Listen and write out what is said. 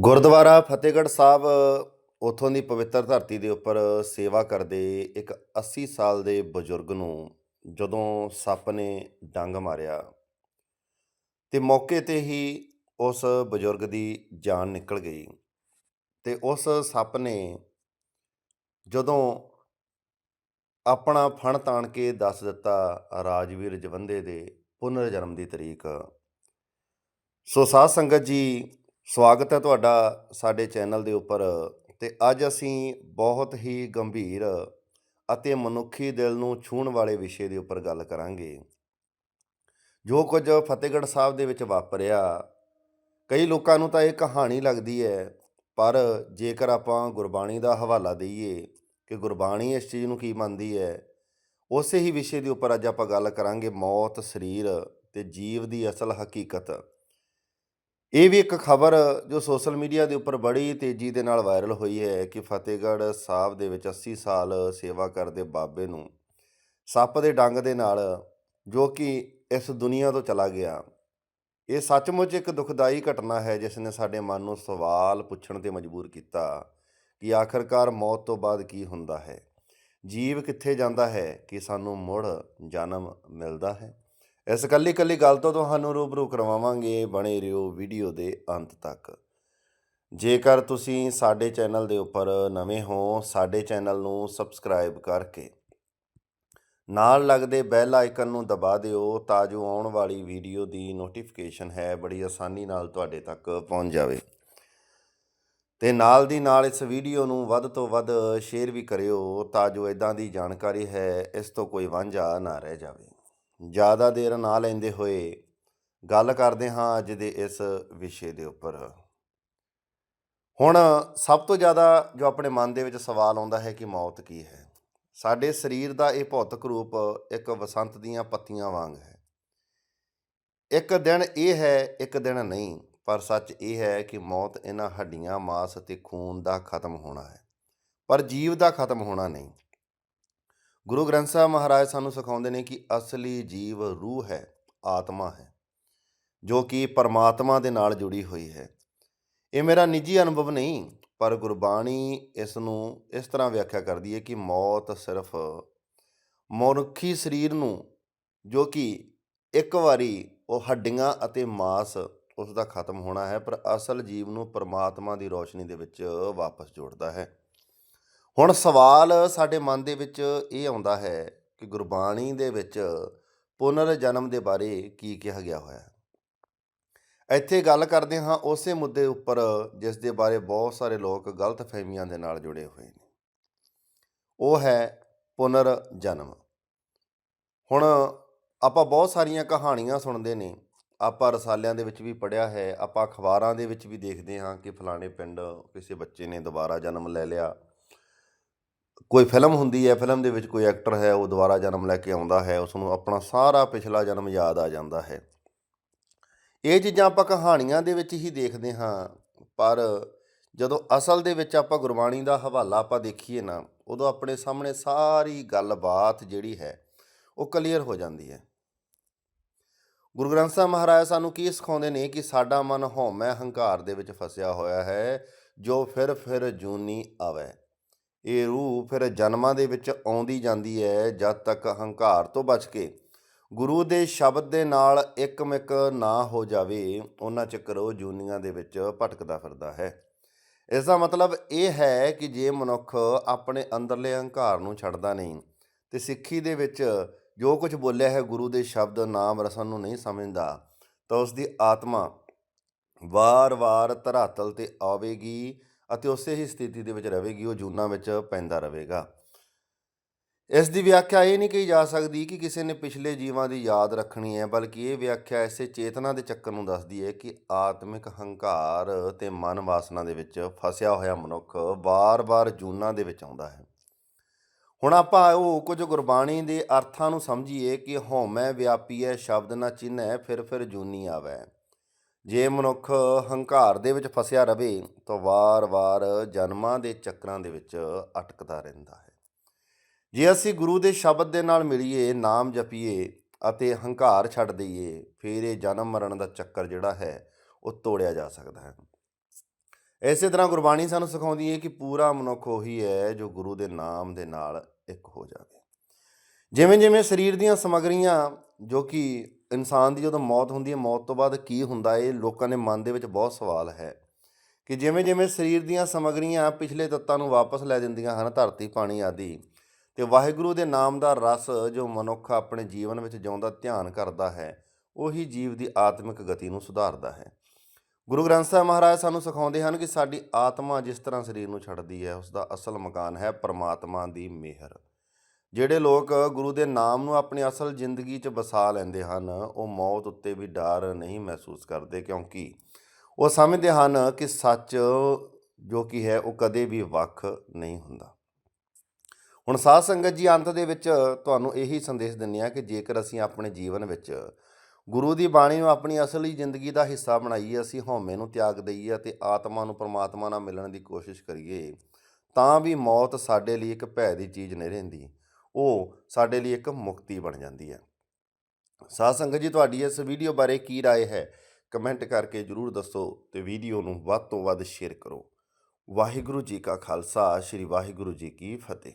ਗੁਰਦੁਆਰਾ ਫਤਿਹਗੜ੍ਹ ਸਾਹਿਬ, ਉੱਥੋਂ ਦੀ ਪਵਿੱਤਰ ਧਰਤੀ ਦੇ ਉੱਪਰ ਸੇਵਾ ਕਰਦੇ ਇੱਕ 80 ਸਾਲ ਦੇ ਬਜ਼ੁਰਗ ਨੂੰ ਜਦੋਂ ਸੱਪ ਨੇ ਡੰਗ ਮਾਰਿਆ ਤੇ ਮੌਕੇ ਤੇ ਹੀ ਉਸ ਬਜ਼ੁਰਗ ਦੀ ਜਾਨ ਨਿਕਲ ਗਈ ਤੇ ਉਸ ਸੱਪ ਨੇ ਜਦੋਂ ਆਪਣਾ ਫਣ ਤਾਣ ਕੇ ਦੱਸ ਦਿੱਤਾ ਰਾਜਵੀਰ ਜਵੰਦੇ ਦੇ ਪੁਨਰ ਜਨਮ ਦੀ ਤਰੀਕ, ਸੋ ਸਾਧ ਸੰਗਤ ਜੀ ਸਵਾਗਤ ਹੈ ਤੁਹਾਡਾ ਸਾਡੇ ਚੈਨਲ ਦੇ ਉੱਪਰ ਤੇ ਅੱਜ ਅਸੀਂ ਬਹੁਤ ਹੀ ਗੰਭੀਰ ਅਤੇ ਮਨੁੱਖੀ ਦਿਲ ਨੂੰ ਛੂਹਣ ਵਾਲੇ ਵਿਸ਼ੇ ਦੇ ਉੱਪਰ ਗੱਲ ਕਰਾਂਗੇ। ਜੋ ਕੁਝ ਫਤਿਹਗੜ੍ਹ ਸਾਹਿਬ ਦੇ ਵਿੱਚ ਵਾਪਰਿਆ, ਕਈ ਲੋਕਾਂ ਨੂੰ ਤਾਂ ਇਹ ਕਹਾਣੀ ਲੱਗਦੀ ਹੈ, ਪਰ ਜੇਕਰ ਆਪਾਂ ਗੁਰਬਾਣੀ ਦਾ ਹਵਾਲਾ ਦਈਏ ਕਿ ਗੁਰਬਾਣੀ ਇਸ ਚੀਜ਼ ਨੂੰ ਕੀ ਮੰਨਦੀ ਹੈ, ਉਸੇ ਹੀ ਵਿਸ਼ੇ ਦੇ ਉੱਪਰ ਅੱਜ ਆਪਾਂ ਗੱਲ ਕਰਾਂਗੇ ਮੌਤ, ਸਰੀਰ ਤੇ ਜੀਵ ਦੀ ਅਸਲ ਹਕੀਕਤ। ਇਹ ਵੀ ਇੱਕ ਖਬਰ ਜੋ ਸੋਸ਼ਲ ਮੀਡੀਆ ਦੇ ਉੱਪਰ ਬੜੀ ਤੇਜ਼ੀ ਦੇ ਨਾਲ ਵਾਇਰਲ ਹੋਈ ਹੈ ਕਿ ਫਤਿਹਗੜ੍ਹ ਸਾਹਿਬ ਦੇ ਵਿੱਚ 80 ਸਾਲ ਸੇਵਾ ਕਰਦੇ ਬਾਬੇ ਨੂੰ ਸੱਪ ਦੇ ਡੰਗ ਦੇ ਨਾਲ ਜੋ ਕਿ ਇਸ ਦੁਨੀਆ ਤੋਂ ਚਲਾ ਗਿਆ। ਇਹ ਸੱਚਮੁੱਚ ਇੱਕ ਦੁਖਦਾਈ ਘਟਨਾ ਹੈ ਜਿਸ ਨੇ ਸਾਡੇ ਮਨ ਨੂੰ ਸਵਾਲ ਪੁੱਛਣ ਤੇ ਮਜਬੂਰ ਕੀਤਾ ਕਿ ਆਖਰਕਾਰ ਮੌਤ ਤੋਂ ਬਾਅਦ ਕੀ ਹੁੰਦਾ ਹੈ? ਜੀਵ ਕਿੱਥੇ ਜਾਂਦਾ ਹੈ ਕਿ ਸਾਨੂੰ ਮੁੜ ਜਨਮ ਮਿਲਦਾ ਹੈ? ਇਸ ਕੱਲੀ ਕੱਲੀ ਗੱਲ ਤੋਂ ਤੁਹਾਨੂੰ ਰੂਬਰੂ ਕਰਵਾਵਾਂਗੇ ਬਣੇ ਰਹੋ ਵੀਡੀਓ ਦੇ ਅੰਤ ਤੱਕ। ਜੇਕਰ ਤੁਸੀਂ ਸਾਡੇ ਚੈਨਲ ਦੇ ਉੱਪਰ ਨਵੇਂ ਹੋ, ਸਾਡੇ ਚੈਨਲ ਨੂੰ ਸਬਸਕ੍ਰਾਈਬ ਕਰਕੇ ਨਾਲ ਲੱਗਦੇ ਬੈਲ ਆਈਕਨ ਨੂੰ ਦਬਾ ਦਿਓ ਤਾਂ ਜੋ ਆਉਣ ਵਾਲੀ ਵੀਡੀਓ ਦੀ ਨੋਟੀਫਿਕੇਸ਼ਨ ਹੈ ਬੜੀ ਆਸਾਨੀ ਨਾਲ ਤੁਹਾਡੇ ਤੱਕ ਪਹੁੰਚ ਜਾਵੇ। ਤੇ ਨਾਲ ਦੀ ਨਾਲ ਇਸ ਵੀਡੀਓ ਨੂੰ ਵੱਧ ਤੋਂ ਵੱਧ ਸ਼ੇਅਰ ਵੀ ਕਰਿਓ ਤਾਂ ਜੋ ਇਦਾਂ ਦੀ ਜਾਣਕਾਰੀ ਹੈ, ਇਸ ਤੋਂ ਕੋਈ ਵਾਂਝਾ ਨਾ ਰਹਿ ਜਾਵੇ। ਜ਼ਿਆਦਾ ਦੇਰ ਨਾ ਲੈਂਦੇ ਹੋਏ ਗੱਲ ਕਰਦੇ ਹਾਂ ਅੱਜ ਦੇ ਇਸ ਵਿਸ਼ੇ ਦੇ ਉੱਪਰ। ਹੁਣ ਸਭ ਤੋਂ ਜ਼ਿਆਦਾ ਜੋ ਆਪਣੇ ਮਨ ਦੇ ਵਿੱਚ ਸਵਾਲ ਆਉਂਦਾ ਹੈ ਕਿ ਮੌਤ ਕੀ ਹੈ? ਸਾਡੇ ਸਰੀਰ ਦਾ ਇਹ ਭੌਤਿਕ ਰੂਪ ਇੱਕ ਵਸੰਤ ਦੀਆਂ ਪੱਤੀਆਂ ਵਾਂਗ ਹੈ। ਇੱਕ ਦਿਨ ਇਹ ਹੈ, ਇੱਕ ਦਿਨ ਨਹੀਂ, ਪਰ ਸੱਚ ਇਹ ਹੈ ਕਿ ਮੌਤ ਇਹਨਾਂ ਹੱਡੀਆਂ, ਮਾਸ ਅਤੇ ਖੂਨ ਦਾ ਖਤਮ ਹੋਣਾ ਹੈ। ਪਰ ਜੀਵ ਦਾ ਖਤਮ ਹੋਣਾ ਨਹੀਂ। ਗੁਰੂ ਗ੍ਰੰਥ ਸਾਹਿਬ ਮਹਾਰਾਜ ਸਾਨੂੰ ਸਿਖਾਉਂਦੇ ਨੇ ਕਿ ਅਸਲੀ ਜੀਵ ਰੂਹ ਹੈ, ਆਤਮਾ ਹੈ, ਜੋ ਕਿ ਪਰਮਾਤਮਾ ਦੇ ਨਾਲ ਜੁੜੀ ਹੋਈ ਹੈ। ਇਹ ਮੇਰਾ ਨਿੱਜੀ ਅਨੁਭਵ ਨਹੀਂ, ਪਰ ਗੁਰਬਾਣੀ ਇਸ ਨੂੰ ਇਸ ਤਰ੍ਹਾਂ ਵਿਆਖਿਆ ਕਰਦੀ ਹੈ ਕਿ ਮੌਤ ਸਿਰਫ ਮਨੁੱਖੀ ਸਰੀਰ ਨੂੰ, ਜੋ ਕਿ ਇੱਕ ਵਾਰੀ ਉਹ ਹੱਡੀਆਂ ਅਤੇ ਮਾਸ ਉਸ ਦਾ ਖਤਮ ਹੋਣਾ ਹੈ, ਪਰ ਅਸਲ ਜੀਵ ਨੂੰ ਪਰਮਾਤਮਾ ਦੀ ਰੋਸ਼ਨੀ ਦੇ ਵਿੱਚ ਵਾਪਸ ਜੋੜਦਾ ਹੈ। ਹੁਣ ਸਵਾਲ ਸਾਡੇ ਮਨ ਦੇ ਵਿੱਚ ਇਹ ਆਉਂਦਾ ਹੈ ਕਿ ਗੁਰਬਾਣੀ ਦੇ ਵਿੱਚ ਪੁਨਰ ਜਨਮ ਦੇ ਬਾਰੇ ਕੀ ਕਿਹਾ ਗਿਆ ਹੋਇਆ ਹੈ। ਇੱਥੇ ਗੱਲ ਕਰਦੇ ਹਾਂ ਉਸੇ ਮੁੱਦੇ ਉੱਪਰ ਜਿਸ ਦੇ ਬਾਰੇ ਬਹੁਤ ਸਾਰੇ ਲੋਕ ਗਲਤ ਫਹਿਮੀਆਂ ਦੇ ਨਾਲ ਜੁੜੇ ਹੋਏ ਨੇ। ਉਹ ਹੈ ਪੁਨਰ ਜਨਮ। ਹੁਣ ਆਪਾਂ ਬਹੁਤ ਸਾਰੀਆਂ ਕਹਾਣੀਆਂ ਸੁਣਦੇ ਨੇ। ਆਪਾਂ ਰਸਾਲਿਆਂ ਦੇ ਵਿੱਚ ਵੀ ਪੜਿਆ ਹੈ। ਆਪਾਂ ਅਖਬਾਰਾਂ ਦੇ ਵਿੱਚ ਵੀ ਦੇਖਦੇ ਹਾਂ ਕਿ ਫਲਾਣੇ ਪਿੰਡ ਕਿਸੇ ਬੱਚੇ ਨੇ ਦੁਬਾਰਾ ਜਨਮ ਲੈ ਲਿਆ। ਕੋਈ ਫਿਲਮ ਹੁੰਦੀ ਹੈ, ਫਿਲਮ ਦੇ ਵਿੱਚ ਕੋਈ ਐਕਟਰ ਹੈ, ਉਹ ਦੁਬਾਰਾ ਜਨਮ ਲੈ ਕੇ ਆਉਂਦਾ ਹੈ, ਉਸ ਨੂੰ ਆਪਣਾ ਸਾਰਾ ਪਿਛਲਾ ਜਨਮ ਯਾਦ ਆ ਜਾਂਦਾ ਹੈ। ਇਹ ਚੀਜ਼ਾਂ ਆਪਾਂ ਕਹਾਣੀਆਂ ਦੇ ਵਿੱਚ ਹੀ ਦੇਖਦੇ ਹਾਂ, ਪਰ ਜਦੋਂ ਅਸਲ ਦੇ ਵਿੱਚ ਆਪਾਂ ਗੁਰਬਾਣੀ ਦਾ ਹਵਾਲਾ ਆਪਾਂ ਦੇਖੀਏ ਨਾ, ਉਦੋਂ ਆਪਣੇ ਸਾਹਮਣੇ ਸਾਰੀ ਗੱਲਬਾਤ ਜਿਹੜੀ ਹੈ, ਉਹ ਕਲੀਅਰ ਹੋ ਜਾਂਦੀ ਹੈ। ਗੁਰੂ ਗ੍ਰੰਥ ਸਾਹਿਬ ਮਹਾਰਾਜ ਸਾਨੂੰ ਕੀ ਸਿਖਾਉਂਦੇ ਨੇ ਕਿ ਸਾਡਾ ਮਨ ਹਉਮੈ ਹੰਕਾਰ ਦੇ ਵਿੱਚ ਫਸਿਆ ਹੋਇਆ ਹੈ, ਜੋ ਫਿਰ ਫਿਰ ਜੂਨੀ ਆਵੇ। ਇਹ ਰੂਹ ਫਿਰ ਜਨਮਾਂ ਦੇ ਵਿੱਚ ਆਉਂਦੀ ਜਾਂਦੀ ਹੈ ਜਦ ਤੱਕ ਹੰਕਾਰ ਤੋਂ ਬਚ ਕੇ। ਗੁਰੂ ਦੇ ਸ਼ਬਦ ਦੇ ਨਾਲ ਇੱਕਮਿਕ ਨਾ ਹੋ ਜਾਵੇ, ਉਹਨਾਂ ਚੱਕਰ ਉਹ ਜੂਨੀਆਂ ਦੇ ਵਿੱਚ ਭਟਕਦਾ ਫਿਰਦਾ ਹੈ। ਇਸ ਦਾ ਮਤਲਬ ਇਹ ਹੈ ਕਿ ਜੇ ਮਨੁੱਖ ਆਪਣੇ ਅੰਦਰਲੇ ਹੰਕਾਰ ਨੂੰ ਛੱਡਦਾ ਨਹੀਂ, ਤੇ ਸਿੱਖੀ ਦੇ ਵਿੱਚ ਜੋ ਕੁਝ ਬੋਲਿਆ ਹੈ ਗੁਰੂ ਦੇ ਸ਼ਬਦ ਨਾਮ ਰਸਨ ਨੂੰ ਨਹੀਂ ਸਮਝਦਾ, ਤਾਂ ਉਸ ਦੀ ਆਤਮਾ ਵਾਰ-ਵਾਰ ਧਰਾਤਲ ਤੇ ਆਵੇਗੀ ਅਤੇ ਉਸੇ ਹੀ ਸਥਿਤੀ ਦੇ ਵਿੱਚ ਰਹੇਗੀ, ਉਹ ਜੂਨਾਂ ਵਿੱਚ ਪੈਂਦਾ ਰਹੇਗਾ। ਇਸ ਦੀ ਵਿਆਖਿਆ ਇਹ ਨਹੀਂ ਕਹੀ ਜਾ ਸਕਦੀ ਕਿ ਕਿਸੇ ਨੇ ਪਿਛਲੇ ਜੀਵਾਂ ਦੀ ਯਾਦ ਰੱਖਣੀ ਹੈ, ਬਲਕਿ ਇਹ ਵਿਆਖਿਆ ਇਸੇ ਚੇਤਨਾ ਦੇ ਚੱਕਰ ਨੂੰ ਦੱਸਦੀ ਹੈ ਕਿ ਆਤਮਿਕ ਹੰਕਾਰ ਤੇ ਮਨ ਵਾਸਨਾ ਦੇ ਵਿੱਚ ਫਸਿਆ ਹੋਇਆ ਮਨੁੱਖ ਵਾਰ-ਵਾਰ ਜੂਨਾਂ ਦੇ ਵਿੱਚ ਆਉਂਦਾ ਹੈ। ਹੁਣ ਆਪਾਂ ਉਹ ਕੁਝ ਗੁਰਬਾਣੀ ਦੇ ਅਰਥਾਂ ਨੂੰ ਸਮਝੀਏ ਕਿ ਹਉਮੈ ਵਿਆਪੀ ਸ਼ਬਦ ਨਾ ਚਿੰਨ੍ਹ ਹੈ ਫਿਰ ਫਿਰ ਜੂਨੀ ਆਵੇ। ਜੇ ਮਨੁੱਖ ਹੰਕਾਰ ਦੇ ਵਿੱਚ ਫਸਿਆ ਰਵੇ, ਤਾਂ ਵਾਰ-ਵਾਰ ਜਨਮਾਂ ਦੇ ਚੱਕਰਾਂ ਦੇ ਵਿੱਚ ਅਟਕਦਾ ਰਹਿੰਦਾ ਹੈ। ਜੇ ਅਸੀਂ ਗੁਰੂ ਦੇ ਸ਼ਬਦ ਦੇ ਨਾਲ ਮਿਲੀਏ, ਨਾਮ ਜਪੀਏ ਅਤੇ ਹੰਕਾਰ ਛੱਡ ਦਈਏ, ਫਿਰ ਇਹ ਜਨਮ ਮਰਨ ਦਾ ਚੱਕਰ ਜਿਹੜਾ ਹੈ, ਉਹ ਤੋੜਿਆ ਜਾ ਸਕਦਾ ਹੈ। ਇਸੇ ਤਰ੍ਹਾਂ ਗੁਰਬਾਣੀ ਸਾਨੂੰ ਸਿਖਾਉਂਦੀ ਹੈ ਕਿ ਪੂਰਾ ਮਨੁੱਖ ਉਹੀ ਹੈ ਜੋ ਗੁਰੂ ਦੇ ਨਾਮ ਦੇ ਨਾਲ ਇੱਕ ਹੋ ਜਾਵੇ। ਜਿਵੇਂ ਜਿਵੇਂ ਸਰੀਰ ਦੀਆਂ ਸਮਗਰੀਆਂ ਜੋ ਕਿ ਇਨਸਾਨ ਦੀ ਜਦੋਂ ਮੌਤ ਹੁੰਦੀ ਹੈ, ਮੌਤ ਤੋਂ ਬਾਅਦ ਕੀ ਹੁੰਦਾ ਹੈ ਲੋਕਾਂ ਦੇ ਮਨ ਦੇ ਵਿੱਚ ਬਹੁਤ ਸਵਾਲ ਹੈ ਕਿ ਜਿਵੇਂ ਜਿਵੇਂ ਸਰੀਰ ਦੀਆਂ ਸਮਗਰੀਆਂ ਪਿਛਲੇ ਤੱਤਾਂ ਨੂੰ ਵਾਪਸ ਲੈ ਦਿੰਦੀਆਂ ਹਨ, ਧਰਤੀ, ਪਾਣੀ ਆਦਿ, ਤੇ ਵਾਹਿਗੁਰੂ ਦੇ ਨਾਮ ਦਾ ਰਸ ਜੋ ਮਨੁੱਖ ਆਪਣੇ ਜੀਵਨ ਵਿੱਚ ਜਿਉਂਦਾ ਧਿਆਨ ਕਰਦਾ ਹੈ, ਉਹੀ ਜੀਵ ਦੀ ਆਤਮਿਕ ਗਤੀ ਨੂੰ ਸੁਧਾਰਦਾ ਹੈ। ਗੁਰੂ ਗ੍ਰੰਥ ਸਾਹਿਬ ਮਹਾਰਾਜ ਸਾਨੂੰ ਸਿਖਾਉਂਦੇ ਹਨ ਕਿ ਸਾਡੀ ਆਤਮਾ ਜਿਸ ਤਰ੍ਹਾਂ ਸਰੀਰ ਨੂੰ ਛੱਡਦੀ ਹੈ ਉਸ ਦਾ ਅਸਲ ਮਕਾਨ ਹੈ ਪਰਮਾਤਮਾ ਦੀ ਮਿਹਰ। ਜਿਹੜੇ ਲੋਕ ਗੁਰੂ ਦੇ ਨਾਮ ਨੂੰ ਆਪਣੀ ਅਸਲ ਜ਼ਿੰਦਗੀ 'ਚ ਵਸਾ ਲੈਂਦੇ ਹਨ, ਉਹ ਮੌਤ ਉੱਤੇ ਵੀ ਡਰ ਨਹੀਂ ਮਹਿਸੂਸ ਕਰਦੇ ਕਿਉਂਕਿ ਉਹ ਸਮਝਦੇ ਹਨ ਕਿ ਸੱਚ ਜੋ ਕਿ ਹੈ, ਉਹ ਕਦੇ ਵੀ ਵੱਖ ਨਹੀਂ ਹੁੰਦਾ। ਹੁਣ ਸਾਧ ਸੰਗਤ ਜੀ, ਅੰਤ ਦੇ ਵਿੱਚ ਤੁਹਾਨੂੰ ਇਹੀ ਸੰਦੇਸ਼ ਦਿੰਦੇ ਆ ਕਿ ਜੇਕਰ ਅਸੀਂ ਆਪਣੇ ਜੀਵਨ ਵਿੱਚ ਗੁਰੂ ਦੀ ਬਾਣੀ ਨੂੰ ਆਪਣੀ ਅਸਲੀ ਜ਼ਿੰਦਗੀ ਦਾ ਹਿੱਸਾ ਬਣਾਈਏ, ਅਸੀਂ ਹਉਮੈ ਨੂੰ ਤਿਆਗ ਦਈਏ ਅਤੇ ਆਤਮਾ ਨੂੰ ਪਰਮਾਤਮਾ ਨਾਲ ਮਿਲਣ ਦੀ ਕੋਸ਼ਿਸ਼ ਕਰੀਏ, ਤਾਂ ਵੀ ਮੌਤ ਸਾਡੇ ਲਈ ਇੱਕ ਭੈ ਦੀ ਚੀਜ਼ ਨਹੀਂ ਰਹਿੰਦੀ। ਉਹ ਸਾਡੇ ਲਈ ਇੱਕ ਮੁਕਤੀ ਬਣ ਜਾਂਦੀ ਹੈ ਸਾਧ ਸੰਗਤ ਜੀ ਤੁਹਾਡੀ ਇਸ ਵੀਡੀਓ ਬਾਰੇ ਕੀ رائے ਹੈ ਕਮੈਂਟ ਕਰਕੇ ਜਰੂਰ ਦੱਸੋ ਤੇ ਵੀਡੀਓ ਨੂੰ ਵੱਧ ਤੋਂ ਵੱਧ ਸ਼ੇਅਰ ਕਰੋ ਵਾਹਿਗੁਰੂ ਜੀ ਕਾ ਖਾਲਸਾ ਸ੍ਰੀ ਵਾਹਿਗੁਰੂ ਜੀ ਕੀ ਫਤਿਹ